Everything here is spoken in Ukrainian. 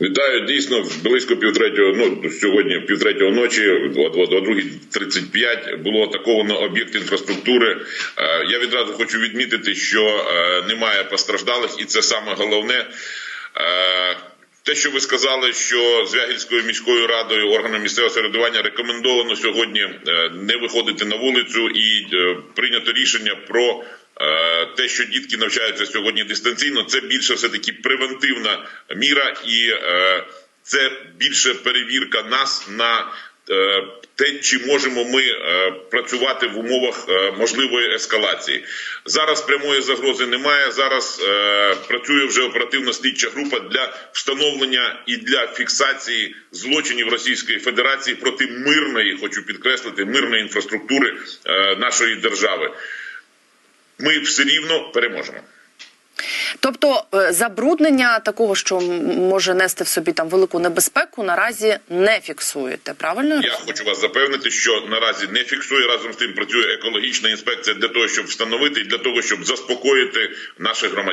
Вітаю дійсно близько півтретього. Ну сьогодні півтретього ночі, о, о, о 2.35 було атаковано об'єкт інфраструктури. Е, Я відразу хочу відмітити, що е, немає постраждалих, і це саме головне. Е, Те, що ви сказали, що Звягільською міською радою органам місцевого самоврядування рекомендовано сьогодні не виходити на вулицю і прийнято рішення про те, що дітки навчаються сьогодні дистанційно, це більше все таки превентивна міра, і е, це більше перевірка нас на е, те, чи можемо ми е, працювати в умовах е, можливої ескалації. Зараз прямої загрози немає. Зараз е, працює вже оперативно слідча група для встановлення і для фіксації злочинів Російської Федерації проти мирної, хочу підкреслити, мирної інфраструктури е, нашої держави. Ми все рівно переможемо. Тобто е, забруднення такого, що може нести в собі там велику небезпеку, наразі не фіксуєте. Правильно я Я хочу вас запевнити, що наразі не фіксує разом з тим працює екологічна інспекція для того, щоб встановити і для того, щоб заспокоїти наших громадян.